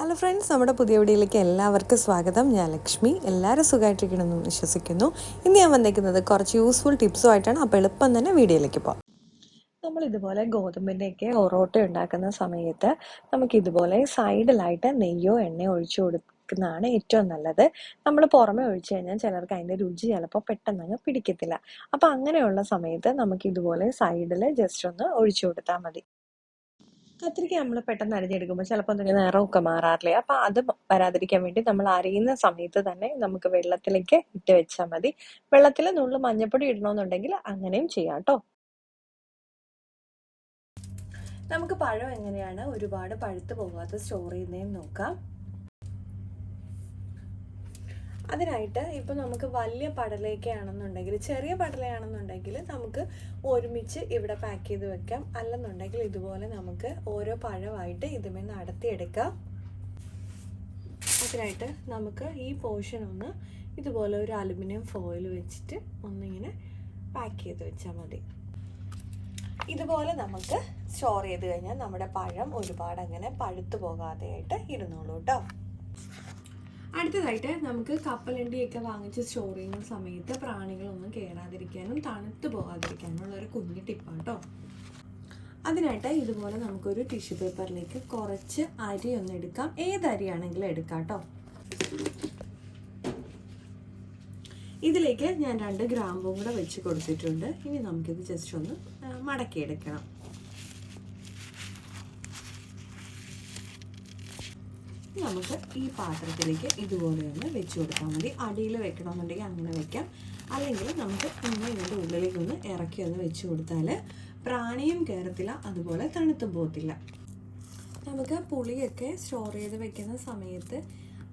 Hello friends നമ്മുടെ പുതിയ വീഡിയോയിലേക്ക് എല്ലാവർക്കും സ്വാഗതം. ഞാൻ ലക്ഷ്മി. എല്ലാവരും സുഖമായിട്ടിരിക്കണമെന്ന് വിശ്വസിക്കുന്നു. ഇന്ന് ഞാൻ വന്നേക്കുന്നത് കുറച്ച് യൂസ്ഫുൾ ടിപ്സും ആയിട്ടാണ്. അപ്പോൾ എളുപ്പം തന്നെ വീഡിയോയിലേക്ക് പോകാം. നമ്മൾ ഇതുപോലെ ഗോതമ്പിന്റെയൊക്കെ ഒറോട്ട ഉണ്ടാക്കുന്ന സമയത്ത് നമുക്ക് ഇതുപോലെ സൈഡിലായിട്ട് നെയ്യോ എണ്ണയോ ഒഴിച്ചു കൊടുക്കുന്നതാണ് ഏറ്റവും നല്ലത്. നമ്മൾ പുറമെ ഒഴിച്ചു കഴിഞ്ഞാൽ ചിലർക്ക് അതിന്റെ രുചി ചിലപ്പോൾ പെട്ടെന്ന് അങ്ങ് പിടിക്കത്തില്ല. അപ്പം അങ്ങനെയുള്ള സമയത്ത് നമുക്ക് ഇതുപോലെ സൈഡിൽ ജസ്റ്റ് ഒന്ന് ഒഴിച്ചു കൊടുത്താൽ മതി. കത്തിരിക്ക നമ്മൾ പെട്ടെന്ന് അരിഞ്ഞെടുക്കുമ്പോൾ ചിലപ്പോൾ എന്തെങ്കിലും നിറമൊക്കെ മാറാറില്ലേ? അപ്പൊ അത് വരാതിരിക്കാൻ വേണ്ടി നമ്മൾ അരിയുന്ന സമയത്ത് തന്നെ നമുക്ക് വെള്ളത്തിലേക്ക് ഇട്ട് വെച്ചാൽ മതി. വെള്ളത്തിൽ നുള്ളു മഞ്ഞപ്പൊടി ഇടണമെന്നുണ്ടെങ്കിൽ അങ്ങനെയും ചെയ്യാം കേട്ടോ. നമുക്ക് പഴം എങ്ങനെയാണ്? ഒരുപാട് പഴുത്ത് പോകാതെ സ്റ്റോർ ചെയ്യുന്നതെന്ന് നോക്കാം. അതിനായിട്ട് ഇപ്പം നമുക്ക് വലിയ പടലയൊക്കെയാണെന്നുണ്ടെങ്കിൽ ചെറിയ പടലയാണെന്നുണ്ടെങ്കിൽ നമുക്ക് ഒരുമിച്ച് ഇവിടെ പാക്ക് ചെയ്ത് വെക്കാം. അല്ലെന്നുണ്ടെങ്കിൽ ഇതുപോലെ നമുക്ക് ഓരോ പഴമായിട്ട് ഇതുമേ നടത്തിയെടുക്കാം. അതിനായിട്ട് നമുക്ക് ഈ പോർഷൻ ഒന്ന് ഇതുപോലെ ഒരു അലുമിനിയം ഫോയിൽ വെച്ചിട്ട് ഒന്നിങ്ങനെ പാക്ക് ചെയ്ത് വെച്ചാൽ മതി. ഇതുപോലെ നമുക്ക് സ്റ്റോർ ചെയ്ത് കഴിഞ്ഞാൽ നമ്മുടെ പഴം ഒരുപാട് അങ്ങനെ പഴുത്തു പോകാതെയായിട്ട് ഇരുന്നോളൂ കേട്ടോ അടുത്തതായിട്ട് നമുക്ക് കപ്പലണ്ടിയൊക്കെ വാങ്ങിച്ച് സ്റ്റോർ ചെയ്യുന്ന സമയത്ത് പ്രാണികളൊന്നും കയറാതിരിക്കാനും തണുത്ത് പോകാതിരിക്കാനുമുള്ള ഒരു കുഞ്ഞു ടിപ്പാണ് കേട്ടോ അതിനായിട്ട് ഇതുപോലെ നമുക്കൊരു ടിഷ്യൂ പേപ്പറിലേക്ക് കുറച്ച് അരി ഒന്ന് എടുക്കാം. ഏത് അരിയാണെങ്കിലും എടുക്കാം കേട്ടോ ഇതിലേക്ക് ഞാൻ രണ്ട് ഗ്രാമ്പും കൂടെ വെച്ച് കൊടുത്തിട്ടുണ്ട്. ഇനി നമുക്കിത് ജസ്റ്റ് ഒന്ന് മടക്കിയെടുക്കണം. നമുക്ക് ഈ പാത്രത്തിലേക്ക് ഇതുപോലെ ഒന്ന് വെച്ച് കൊടുത്താൽ മതി. അടിയിൽ വെക്കണമെന്നുണ്ടെങ്കിൽ അങ്ങനെ വെക്കാം. അല്ലെങ്കിൽ നമുക്ക് ഇന്ന് ഇതിന്റെ ഉള്ളിലേക്ക് ഒന്ന് ഇറക്കി ഒന്ന് വെച്ച് കൊടുത്താൽ പ്രാണിയും കയറത്തില്ല അതുപോലെ തണുത്തും പോകത്തില്ല. നമുക്ക് പുളിയൊക്കെ സ്റ്റോർ ചെയ്ത് വെക്കുന്ന സമയത്ത്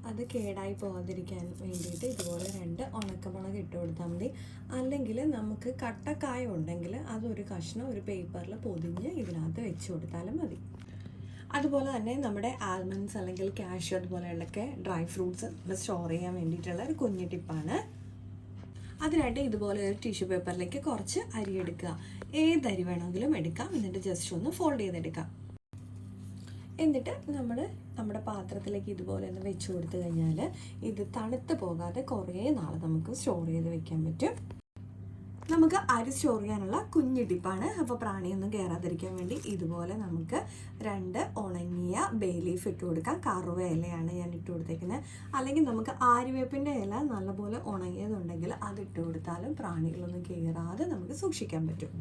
അത് കേടായി പോകാതിരിക്കാൻ വേണ്ടിയിട്ട് ഇതുപോലെ രണ്ട് ഉണക്കമുളക് ഇട്ട് കൊടുത്താൽ മതി. അല്ലെങ്കിൽ നമുക്ക് കട്ടക്കായ ഉണ്ടെങ്കിൽ അതൊരു കഷ്ണം ഒരു പേപ്പറിൽ പൊതിഞ്ഞ് ഇതിനകത്ത് വെച്ച് കൊടുത്താലും മതി. അതുപോലെ തന്നെ നമ്മുടെ ആൽമണ്ട്സ് അല്ലെങ്കിൽ കാഷ്യൂ അതുപോലെയുള്ളൊക്കെ ഡ്രൈ ഫ്രൂട്ട്സ് നമ്മൾ സ്റ്റോർ ചെയ്യാൻ വേണ്ടിയിട്ടുള്ള ഒരു കുഞ്ഞു ടിപ്പാണ് അതിനായിട്ട് ഇതുപോലെ ഒരു ടിഷ്യൂ പേപ്പറിലേക്ക് കുറച്ച് അരി എടുക്കുക. ഏത് അരി വേണമെങ്കിലും എടുക്കാം. എന്നിട്ട് ജസ്റ്റ് ഒന്ന് ഫോൾഡ് ചെയ്തെടുക്കാം. എന്നിട്ട് നമ്മൾ നമ്മുടെ പാത്രത്തിലേക്ക് ഇതുപോലെ ഒന്ന് വെച്ച് കൊടുത്തു കഴിഞ്ഞാൽ ഇത് തണുത്ത് പോകാതെ കുറേ നാൾ നമുക്ക് സ്റ്റോർ ചെയ്ത് വെക്കാൻ പറ്റും. നമുക്ക് അരി സ്റ്റോർ ചെയ്യാനുള്ള കുഞ്ഞു ടിപ്പാണ്. അപ്പോൾ പ്രാണിയൊന്നും കയറാതിരിക്കാൻ വേണ്ടി ഇതുപോലെ നമുക്ക് രണ്ട് ഉണങ്ങിയ ബേ ലീഫ് ഇട്ട് കൊടുക്കാം. കറുവയിലയാണ് ഞാൻ ഇട്ട് കൊടുത്തേക്കുന്നത്. അല്ലെങ്കിൽ നമുക്ക് ആര്യവേപ്പിന്റെ ഇല നല്ലപോലെ ഉണങ്ങിയതുണ്ടെങ്കിൽ അത് കൊടുത്താലും പ്രാണികളൊന്നും കയറാതെ നമുക്ക് സൂക്ഷിക്കാൻ പറ്റും.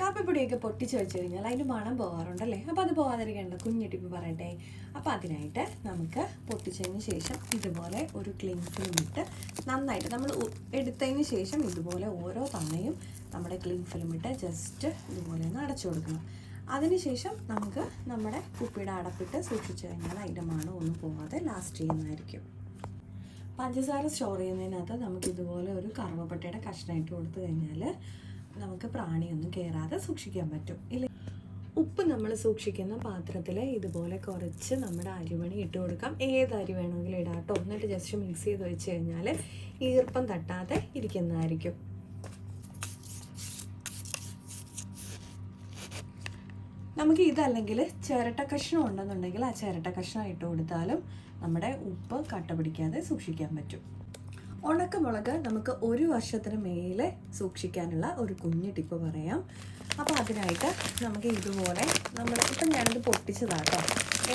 കാപ്പിപ്പൊടിയൊക്കെ പൊട്ടിച്ച് വെച്ച് കഴിഞ്ഞാൽ അതിന്റെ മണം പോകാറുണ്ടല്ലേ? അപ്പോൾ അത് പോകാതിരിക്കേണ്ട കുഞ്ഞിട്ടിപ്പ് ടിപ്പ് പറയട്ടെ. അപ്പോൾ അതിനായിട്ട് നമുക്ക് പൊട്ടിച്ചതിന് ശേഷം ഇതുപോലെ ഒരു ക്ലീൻ ഫിലിം ഇട്ട് നന്നായിട്ട് നമ്മൾ എടുത്തതിന് ശേഷം ഇതുപോലെ ഓരോ തവണയും നമ്മുടെ ക്ലീൻ ഫിലിം ഇട്ട് ജസ്റ്റ് ഇതുപോലെ ഒന്ന് അടച്ചു കൊടുക്കണം. അതിനുശേഷം നമുക്ക് നമ്മുടെ കുപ്പിയുടെ അടപ്പിട്ട് സൂക്ഷിച്ചു കഴിഞ്ഞാൽ അതിന്റെ മണം ഒന്നും പോകാതെ ലാസ്റ്റ് ചെയ്യുന്നതായിരിക്കും. പഞ്ചസാര സ്റ്റോർ ചെയ്യുന്നതിനകത്ത് നമുക്ക് ഇതുപോലെ ഒരു കറുവപ്പട്ടയുടെ കഷ്ണമായിട്ട് കൊടുത്തു കഴിഞ്ഞാൽ നമുക്ക് പ്രാണിയൊന്നും കയറാതെ സൂക്ഷിക്കാൻ പറ്റും ഇല്ലേ? ഉപ്പ് നമ്മൾ സൂക്ഷിക്കുന്ന പാത്രത്തിൽ ഇതുപോലെ കുറച്ച് നമ്മുടെ അരിമണി ഇട്ട് കൊടുക്കാം. ഏത് അരി വേണമെങ്കിലും ഇടാം കേട്ടോ. എന്നിട്ട് ജസ്റ്റ് മിക്സ് ചെയ്ത് വെച്ച് കഴിഞ്ഞാൽ ഈർപ്പം തട്ടാതെ ഇരിക്കുന്നതായിരിക്കും. നമുക്ക് ഇതല്ലെങ്കിൽ ചിരട്ട കഷ്ണം ഉണ്ടെന്നുണ്ടെങ്കിൽ ആ ചിരട്ട കഷ്ണം ഇട്ട് കൊടുത്താലും നമ്മുടെ ഉപ്പ് കട്ട പിടിക്കാതെ സൂക്ഷിക്കാൻ പറ്റും. ഉണക്കമുളക് നമുക്ക് ഒരു വർഷത്തിന് മേലെ സൂക്ഷിക്കാനുള്ള ഒരു കുഞ്ഞു ടിപ്പ് പറയാം. അപ്പോൾ അതിനായിട്ട് നമുക്ക് ഇതുപോലെ നമ്മൾ ഇപ്പം ഞാനിത് പൊട്ടിച്ചതാട്ടോ.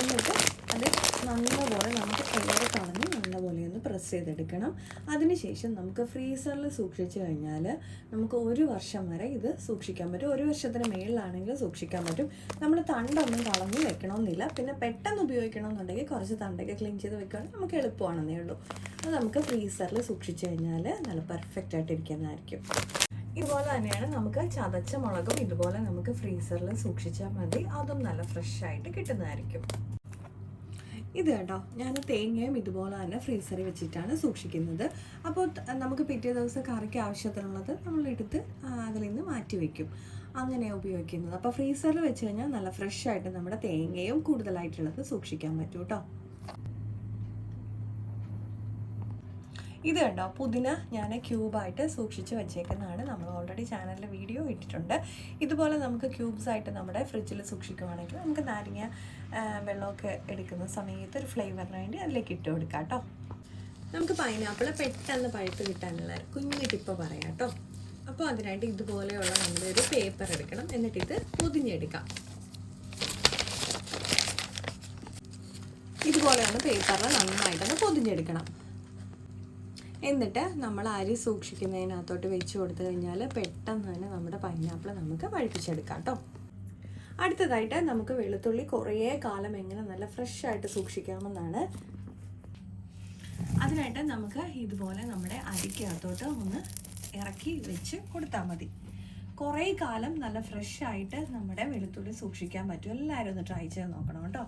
എന്നിട്ട് അത് നല്ലപോലെ നമുക്ക് എയർ കളഞ്ഞ് നല്ലപോലെ ഒന്ന് പ്രസ് ചെയ്തെടുക്കണം. അതിനുശേഷം നമുക്ക് ഫ്രീസറിൽ സൂക്ഷിച്ചു കഴിഞ്ഞാൽ നമുക്ക് ഒരു വർഷം വരെ ഇത് സൂക്ഷിക്കാൻ പറ്റും. ഒരു വർഷത്തിന് മേളിലാണെങ്കിൽ സൂക്ഷിക്കാൻ പറ്റും. നമ്മൾ തണ്ടൊന്നും കളഞ്ഞ് വെക്കണമെന്നില്ല. പിന്നെ പെട്ടെന്ന് ഉപയോഗിക്കണമെന്നുണ്ടെങ്കിൽ കുറച്ച് തണ്ടൊക്കെ ക്ലീൻ ചെയ്ത് വെക്കുകയാണെങ്കിൽ നമുക്ക് എളുപ്പമാണെന്നേ ഉള്ളൂ. അത് നമുക്ക് ഫ്രീസറിൽ സൂക്ഷിച്ചു കഴിഞ്ഞാൽ നല്ല പെർഫെക്റ്റ് ആയിട്ട് ഇരിക്കുന്നതായിരിക്കും ഇതുപോലെ തന്നെയാണ് നമുക്ക് ചതച്ച മുളകും ഇതുപോലെ നമുക്ക് ഫ്രീസറിൽ സൂക്ഷിച്ചാൽ മതി. അതും നല്ല ഫ്രഷ് ആയിട്ട് കിട്ടുന്നതായിരിക്കും. ഇത് കേട്ടോ ഞാൻ തേങ്ങയും ഇതുപോലെ തന്നെ ഫ്രീസറിൽ വെച്ചിട്ടാണ് സൂക്ഷിക്കുന്നത്. അപ്പോൾ നമുക്ക് പിറ്റേ ദിവസം കറിക്ക് ആവശ്യത്തിനുള്ളത് നമ്മൾ എടുത്ത് അതിൽ നിന്ന് മാറ്റി വയ്ക്കും അങ്ങനെയാണ് ഉപയോഗിക്കുന്നത്. അപ്പോൾ ഫ്രീസറിൽ വെച്ച് കഴിഞ്ഞാൽ നല്ല ഫ്രഷ് ആയിട്ട് നമ്മുടെ തേങ്ങയും കൂടുതലായിട്ടുള്ളത് സൂക്ഷിക്കാൻ പറ്റും കേട്ടോ ഇത് കണ്ടോ? പുതിന ഞാൻ ക്യൂബായിട്ട് സൂക്ഷിച്ച് വെച്ചേക്കുന്നതാണ്. നമ്മൾ ഓൾറെഡി ചാനലിൽ വീഡിയോ ഇട്ടിട്ടുണ്ട്. ഇതുപോലെ നമുക്ക് ക്യൂബ്സ് ആയിട്ട് നമ്മുടെ ഫ്രിഡ്ജിൽ സൂക്ഷിക്കുവാണെങ്കിൽ നമുക്ക് നാരങ്ങ വെള്ളമൊക്കെ എടുക്കുന്ന സമയത്ത് ഒരു ഫ്ലേവറിന് വേണ്ടി അതിലേക്ക് ഇട്ട് കൊടുക്കാം കേട്ടോ. നമുക്ക് പൈനാപ്പിൾ പെട്ടെന്ന് പഴുത്ത് കിട്ടാനുള്ള കുഞ്ഞു ടിപ്പ് പറയാം കേട്ടോ. അപ്പോൾ അതിനായിട്ട് ഇതുപോലെയുള്ള നമ്മുടെ ഒരു പേപ്പർ എടുക്കണം. എന്നിട്ട് ഇത് പൊതിഞ്ഞെടുക്കാം. ഇതുപോലെയാണ് പേപ്പറിൽ നന്നായിട്ടൊന്ന് പൊതിഞ്ഞെടുക്കണം. എന്നിട്ട് നമ്മൾ അരി സൂക്ഷിക്കുന്നതിനകത്തോട്ട് വെച്ച് കൊടുത്തു കഴിഞ്ഞാൽ പെട്ടെന്ന് തന്നെ നമ്മുടെ പൈനാപ്പിൾ നമുക്ക് പഴുപ്പിച്ചെടുക്കാം കേട്ടോ. അടുത്തതായിട്ട് നമുക്ക് വെളുത്തുള്ളി കുറേ കാലം എങ്ങനെ നല്ല ഫ്രഷ് ആയിട്ട് സൂക്ഷിക്കാമെന്നാണ്. അതിനായിട്ട് നമുക്ക് ഇതുപോലെ നമ്മുടെ അരിക്കകത്തോട്ട് ഒന്ന് ഇറക്കി വെച്ച് കൊടുത്താൽ മതി. കുറേ കാലം നല്ല ഫ്രഷ് ആയിട്ട് നമ്മുടെ വെളുത്തുള്ളി സൂക്ഷിക്കാൻ പറ്റും. എല്ലാവരും ഒന്ന് ട്രൈ ചെയ്ത് നോക്കണം കേട്ടോ.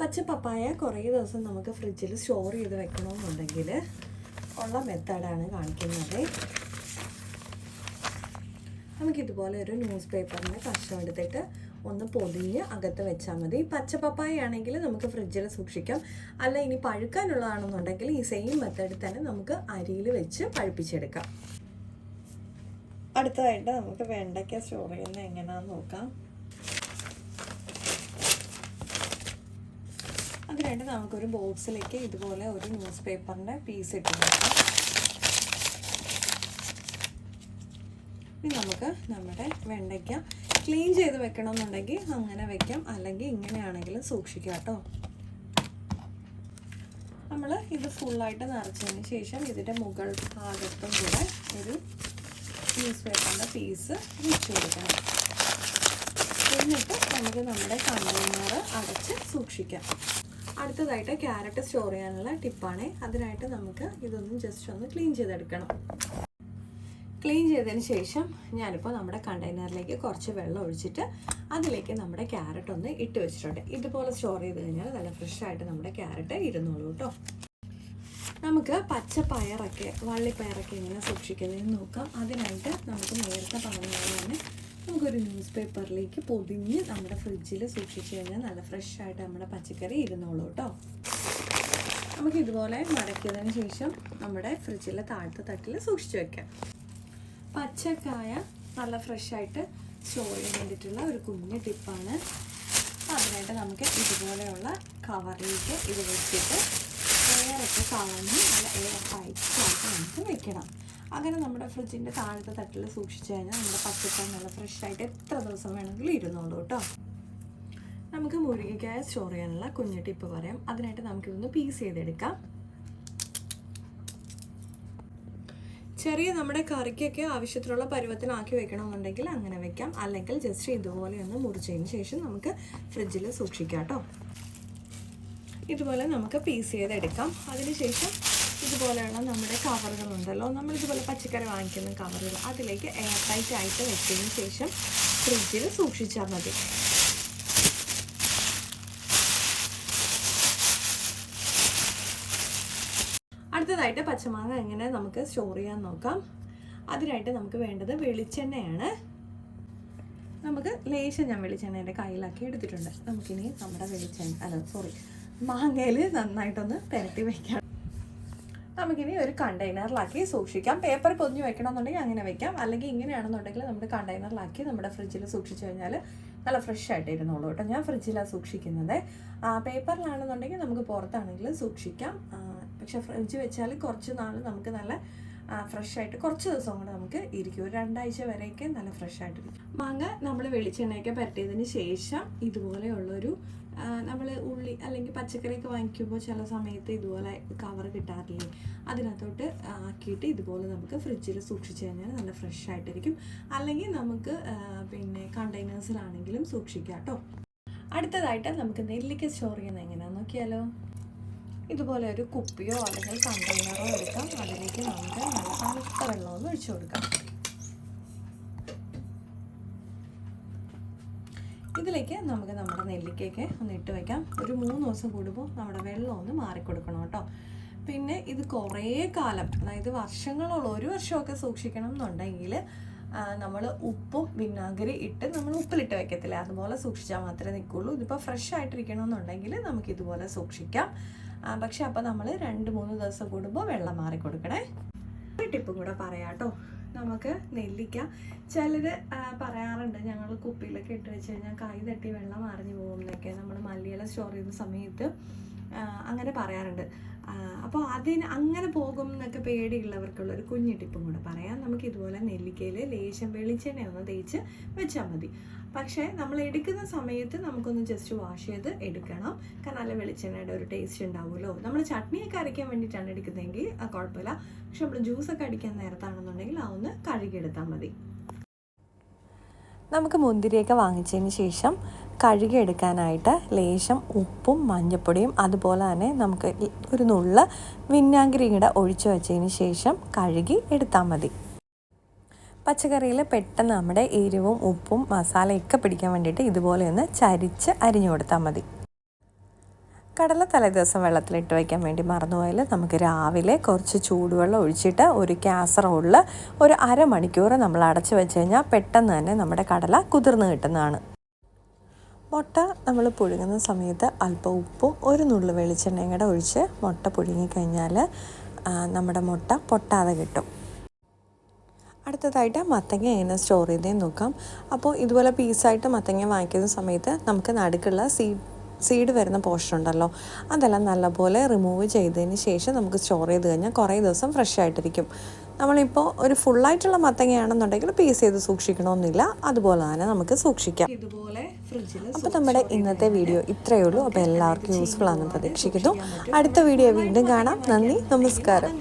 പച്ച പപ്പായ കുറേ ദിവസം നമുക്ക് ഫ്രിഡ്ജിൽ സ്റ്റോർ ചെയ്ത് വെക്കണമെന്നുണ്ടെങ്കിൽ ഉള്ള മെത്തേഡാണ് കാണിക്കുന്നത്. നമുക്കിതുപോലെ ഒരു ന്യൂസ് പേപ്പറിന് കഷ്ണം എടുത്തിട്ട് ഒന്ന് പൊതിഞ്ഞ് അകത്ത് വെച്ചാൽ മതി. പച്ച പപ്പായ ആണെങ്കിൽ നമുക്ക് ഫ്രിഡ്ജിൽ സൂക്ഷിക്കാം. അല്ല ഇനി പഴുക്കാനുള്ളതാണെന്നുണ്ടെങ്കിൽ ഈ സെയിം മെത്തേഡിൽ തന്നെ നമുക്ക് അരിയിൽ വെച്ച് പഴുപ്പിച്ചെടുക്കാം. അടുത്തതായിട്ട് നമുക്ക് വെണ്ടയ്ക്ക സ്റ്റോർ ചെയ്യുന്നത് എങ്ങനെയാണെന്ന് നോക്കാം. അതിനായിട്ട് നമുക്കൊരു ബോക്സിലേക്ക് ഇതുപോലെ ഒരു ന്യൂസ് പേപ്പറിന്റെ പീസ് ഇട്ട് കൊടുക്കാം. ഇനി നമുക്ക് നമ്മുടെ വെണ്ടയ്ക്ക ക്ലീൻ ചെയ്ത് വെക്കണമെന്നുണ്ടെങ്കിൽ അങ്ങനെ വെക്കാം. അല്ലെങ്കിൽ ഇങ്ങനെയാണെങ്കിലും സൂക്ഷിക്കാം കേട്ടോ. നമ്മൾ ഇത് ഫുള്ളായിട്ട് നിറച്ചതിന് ശേഷം ഇതിന്റെ മുകൾ ഭാഗത്തും കൂടെ ഒരു ന്യൂസ് പേപ്പറിന്റെ പീസ് വെച്ച് കൊടുക്കണം. എന്നിട്ട് നമുക്ക് നമ്മുടെ കണ്ടെയ്നർ അടച്ച് സൂക്ഷിക്കാം. അടുത്തതായിട്ട് ക്യാരറ്റ് സ്റ്റോർ ചെയ്യാനുള്ള ടിപ്പാണ്. അതിനായിട്ട് നമുക്ക് ഇതൊന്ന് ജസ്റ്റ് ഒന്ന് ക്ലീൻ ചെയ്തെടുക്കണം. ക്ലീൻ ചെയ്തതിന് ശേഷം ഞാനിപ്പോൾ നമ്മുടെ കണ്ടെയ്നറിലേക്ക് കുറച്ച് വെള്ളം ഒഴിച്ചിട്ട് അതിലേക്ക് നമ്മുടെ ക്യാരറ്റ് ഒന്ന് ഇട്ട് വെച്ചിട്ടുണ്ട്. ഇതുപോലെ സ്റ്റോർ ചെയ്ത് കഴിഞ്ഞാൽ നല്ല ഫ്രഷായിട്ട് നമ്മുടെ ക്യാരറ്റ് ഇരുന്നോളൂ കേട്ടോ. നമുക്ക് പച്ച പയറൊക്കെ വള്ളിപ്പയറൊക്കെ എങ്ങനെ സൂക്ഷിക്കുന്നതെന്ന് നോക്കാം. അതിനായിട്ട് നമുക്ക് നേരത്തെ പറഞ്ഞ പോലെ തന്നെ നമുക്കൊരു ന്യൂസ് പേപ്പറിലേക്ക് പൊതിഞ്ഞ് നമ്മുടെ ഫ്രിഡ്ജിൽ സൂക്ഷിച്ചു കഴിഞ്ഞാൽ നല്ല ഫ്രഷ് ആയിട്ട് നമ്മുടെ പച്ചക്കറി ഇരുന്നോളൂ കേട്ടോ നമുക്ക് ഇതുപോലെ മടക്കിയതിന് ശേഷം നമ്മുടെ ഫ്രിഡ്ജിലെ താഴത്തെ തട്ടിൽ സൂക്ഷിച്ചു വെക്കാം. പച്ചക്കായ നല്ല ഫ്രഷായിട്ട് സ്റ്റോർ വേണ്ടിയിട്ടുള്ള ഒരു കുഞ്ഞു ടിപ്പാണ്. അതിനായിട്ട് നമുക്ക് ഇതുപോലെയുള്ള കവറിലേക്ക് ഇത് വെച്ചിട്ട് എയറൊക്കെ കളഞ്ഞ് നല്ല എയർ ടൈറ്റ് ആയിട്ട് നമുക്ക് വെക്കണം. അങ്ങനെ നമ്മുടെ ഫ്രിഡ്ജിന്റെ താഴത്തെ തട്ടിൽ സൂക്ഷിച്ചു കഴിഞ്ഞാൽ നമ്മുടെ പച്ചക്കറി നല്ല ഫ്രഷായിട്ട് എത്ര ദിവസം വേണമെങ്കിലും ഇരുന്നോളൂ കേട്ടോ. നമുക്ക് മുരിങ്ങയ്ക്കായ സ്റ്റോർ ചെയ്യാനുള്ള കുഞ്ഞു ടിപ്പ് പറയാം. അതിനായിട്ട് നമുക്കിതൊന്ന് പീസ് ചെയ്തെടുക്കാം. ചെറിയ നമ്മുടെ കറിക്കൊക്കെ ആവശ്യത്തിനുള്ള പരുവത്തിനാക്കി വെക്കണമെന്നുണ്ടെങ്കിൽ അങ്ങനെ വെക്കാം. അല്ലെങ്കിൽ ജസ്റ്റ് ഇതുപോലെ ഒന്ന് മുറിച്ചതിന് ശേഷം നമുക്ക് ഫ്രിഡ്ജിൽ സൂക്ഷിക്കാം കേട്ടോ. ഇതുപോലെ നമുക്ക് പീസ് ചെയ്തെടുക്കാം. അതിനുശേഷം ഇതുപോലെയുള്ള നമ്മുടെ കവറുകളുണ്ടല്ലോ. നമ്മൾ ഇതുപോലെ പച്ചക്കറി വാങ്ങിക്കുന്ന കവറുകൾ അതിലേക്ക് എയർ ടൈറ്റ് ആയിട്ട് വെച്ചതിന് ശേഷം ഫ്രിഡ്ജിൽ സൂക്ഷിച്ചാൽ മതി. അടുത്തതായിട്ട് പച്ചമാങ്ങ എങ്ങനെ നമുക്ക് സ്റ്റോർ ചെയ്യാൻ നോക്കാം. അതിനായിട്ട് നമുക്ക് വേണ്ടത് വെളിച്ചെണ്ണയാണ്. നമുക്ക് ലേശം ഞാൻ വെളിച്ചെണ്ണ എന്റെ കയ്യിലാക്കി എടുത്തിട്ടുണ്ട്. നമുക്കിനി നമ്മുടെ വെളിച്ചെണ്ണ അല്ല സോറി മാങ്ങയിൽ നന്നായിട്ടൊന്ന് പെരട്ടി വയ്ക്കാം നമുക്കിനി ഒരു കണ്ടെയ്നറിലാക്കി സൂക്ഷിക്കാം. പേപ്പർ പൊതിഞ്ഞ് വെക്കണമെന്നുണ്ടെങ്കിൽ അങ്ങനെ വെക്കാം. അല്ലെങ്കിൽ ഇങ്ങനെയാണെന്നുണ്ടെങ്കിൽ നമ്മുടെ കണ്ടെയ്നറിലാക്കി നമ്മുടെ ഫ്രിഡ്ജിൽ സൂക്ഷിച്ചു കഴിഞ്ഞാൽ നല്ല ഫ്രഷ് ആയിട്ട് ഇരുന്നോളൂ കേട്ടോ. ഞാൻ ഫ്രിഡ്ജിലാണ് സൂക്ഷിക്കുന്നത്. ആ പേപ്പറിലാണെന്നുണ്ടെങ്കിൽ നമുക്ക് പുറത്താണെങ്കിൽ സൂക്ഷിക്കാം. പക്ഷെ ഫ്രിഡ്ജ് വെച്ചാൽ കുറച്ച് നാൾ നമുക്ക് നല്ല ഫ്രഷ് ആയിട്ട് കുറച്ച് ദിവസം കൊണ്ട് നമുക്ക് ഇരിക്കും. ഒരു രണ്ടാഴ്ച വരെയൊക്കെ നല്ല ഫ്രഷ് ആയിട്ടിരിക്കും മാങ്ങ നമ്മൾ വെളിച്ചെണ്ണയൊക്കെ പരട്ടിയതിന് ശേഷം ഇതുപോലെയുള്ളൊരു നമ്മൾ ഉള്ളി അല്ലെങ്കിൽ പച്ചക്കറിയൊക്കെ വാങ്ങിക്കുമ്പോൾ ചില സമയത്ത് ഇതുപോലെ കവർ കിട്ടാറില്ലേ? അതിനകത്തോട്ട് ആക്കിയിട്ട് ഇതുപോലെ നമുക്ക് ഫ്രിഡ്ജിൽ സൂക്ഷിച്ചു കഴിഞ്ഞാൽ നല്ല ഫ്രഷ് ആയിട്ടിരിക്കും അല്ലെങ്കിൽ നമുക്ക് പിന്നെ കണ്ടെയ്നേഴ്സിലാണെങ്കിലും സൂക്ഷിക്കാം കേട്ടോ. അടുത്തതായിട്ട് നമുക്ക് നെല്ലിക്ക സ്റ്റോർ ചെയ്യുന്നത് എങ്ങനെയാണെന്ന് നോക്കിയാലോ? ഇതുപോലെ ഒരു കുപ്പിയോ അല്ലെങ്കിൽ കണ്ടെയ്നറോ എടുക്കാം. അതിലേക്ക് നമുക്ക് നല്ല തണുത്ത വെള്ളമൊന്ന് ഒഴിച്ചു കൊടുക്കാം. ഇതിലേക്ക് നമുക്ക് നമ്മുടെ നെല്ലിക്കയൊക്കെ ഒന്ന് ഇട്ട് വെക്കാം. ഒരു മൂന്ന് ദിവസം കൂടുമ്പോൾ നമ്മുടെ വെള്ളം ഒന്ന് മാറിക്കൊടുക്കണം കേട്ടോ. പിന്നെ ഇത് കുറേ കാലം അതായത് വർഷങ്ങളുള്ള ഒരു വർഷമൊക്കെ സൂക്ഷിക്കണം എന്നുണ്ടെങ്കിൽ നമ്മൾ ഉപ്പും വിനാഗിരി ഇട്ട് നമ്മൾ ഉപ്പിലിട്ട് വെക്കത്തില്ല? അതുപോലെ സൂക്ഷിച്ചാൽ മാത്രമേ നിൽക്കുള്ളൂ. ഇതിപ്പോൾ ഫ്രഷ് ആയിട്ടിരിക്കണമെന്നുണ്ടെങ്കിൽ നമുക്ക് ഇതുപോലെ സൂക്ഷിക്കാം. പക്ഷെ അപ്പോൾ നമ്മൾ രണ്ട് മൂന്ന് ദിവസം കൂടുമ്പോൾ വെള്ളം മാറി കൊടുക്കണേ. ടിപ്പും കൂടെ പറയാം നമുക്ക് നെല്ലിക്ക. ചിലർ പറയാറുണ്ട് ഞങ്ങൾ കുപ്പിയിലൊക്കെ ഇട്ട് വെച്ച് കഴിഞ്ഞാൽ കൈ തട്ടി വെള്ളം അറിഞ്ഞു പോകും എന്നൊക്കെ നമ്മൾ മല്ലിയില സ്റ്റോർ ചെയ്യുന്ന സമയത്ത് അങ്ങനെ പറയാറുണ്ട്. അപ്പോൾ അതിന് അങ്ങനെ പോകും എന്നൊക്കെ പേടിയുള്ളവർക്കുള്ള ഒരു കുഞ്ഞു ടിപ്പും കൂടെ പറയാം. നമുക്ക് ഇതുപോലെ നെല്ലിക്കയിൽ ലേശം വെളിച്ചെണ്ണ ഒന്ന് തേച്ച് വെച്ചാൽ മതി. പക്ഷേ നമ്മൾ എടുക്കുന്ന സമയത്ത് നമുക്കൊന്ന് ജസ്റ്റ് വാഷ് ചെയ്ത് എടുക്കണം. കാരണം നല്ല വെളിച്ചെണ്ണയുടെ ഒരു ടേസ്റ്റ് ഉണ്ടാവുമല്ലോ. നമ്മൾ ചട്നിയൊക്കെ അരയ്ക്കാൻ വേണ്ടിയിട്ടാണ് എടുക്കുന്നതെങ്കിൽ കുഴപ്പമില്ല. പക്ഷെ നമ്മൾ ജ്യൂസൊക്കെ അടിക്കാൻ നേരത്താണെന്നുണ്ടെങ്കിൽ ആ ഒന്ന് കഴുകിയെടുത്താൽ മതി. നമുക്ക് മുന്തിരിയൊക്കെ വാങ്ങിച്ചതിന് ശേഷം കഴുകിയെടുക്കാനായിട്ട് ലേശം ഉപ്പും മഞ്ഞൾപ്പൊടിയും അതുപോലെ തന്നെ നമുക്ക് ഒരു നുള്ള വിനാഗിരിയും കൂടെ ഒഴിച്ചു വെച്ചതിന് ശേഷം കഴുകി എടുത്താൽ മതി. പച്ചക്കറിയിൽ പെട്ടെന്ന് നമ്മുടെ എരിവും ഉപ്പും മസാലയൊക്കെ പിടിക്കാൻ വേണ്ടിയിട്ട് ഇതുപോലെ ഒന്ന് ചരിച്ച് അരിഞ്ഞു കൊടുത്താൽ മതി. കടല തലേദിവസം വെള്ളത്തിലിട്ട് വയ്ക്കാൻ വേണ്ടി മറന്നുപോയാൽ നമുക്ക് രാവിലെ കുറച്ച് ചൂടുവെള്ളം ഒഴിച്ചിട്ട് ഒരു കാസറോളിൽ ഒരു അരമണിക്കൂർ നമ്മൾ അടച്ചു വെച്ച് കഴിഞ്ഞാൽ പെട്ടെന്ന് തന്നെ നമ്മുടെ കടല കുതിർന്ന് കിട്ടുന്നതാണ്. മുട്ട നമ്മൾ പുഴുങ്ങുന്ന സമയത്ത് അല്പം ഉപ്പും ഒരു നുള്ളു വെളിച്ചെണ്ണയും കൂടെ ഒഴിച്ച് മുട്ട പുഴുങ്ങിക്കഴിഞ്ഞാൽ നമ്മുടെ മുട്ട പൊട്ടാതെ കിട്ടും. അടുത്തതായിട്ട് മത്തങ്ങ എങ്ങനെ സ്റ്റോർ ചെയ്തേ നോക്കാം. അപ്പോൾ ഇതുപോലെ പീസായിട്ട് മത്തങ്ങ വാങ്ങിക്കുന്ന സമയത്ത് നമുക്ക് നടുക്കുള്ള സീഡ് സീഡ് വരുന്ന പോർഷൻ ഉണ്ടല്ലോ. അതെല്ലാം നല്ലപോലെ റിമൂവ് ചെയ്തതിന് ശേഷം നമുക്ക് സ്റ്റോർ ചെയ്ത് കഴിഞ്ഞാൽ കുറേ ദിവസം ഫ്രഷ് ആയിട്ടിരിക്കും. നമ്മളിപ്പോൾ ഒരു ഫുള്ളായിട്ടുള്ള മത്തങ്ങയാണെന്നുണ്ടെങ്കിൽ പീസ് ചെയ്ത് സൂക്ഷിക്കണമെന്നില്ല. അതുപോലെ തന്നെ നമുക്ക് സൂക്ഷിക്കാം. ഇതുപോലെ ഫ്രിഡ്ജിൽ അപ്പോൾ നമ്മുടെ ഇന്നത്തെ വീഡിയോ ഇത്രയേ ഉള്ളൂ. അപ്പോൾ എല്ലാവർക്കും യൂസ്ഫുൾ ആണെന്ന് പ്രതീക്ഷിക്കുന്നു. അടുത്ത വീഡിയോ വീണ്ടും കാണാം. നന്ദി. നമസ്കാരം.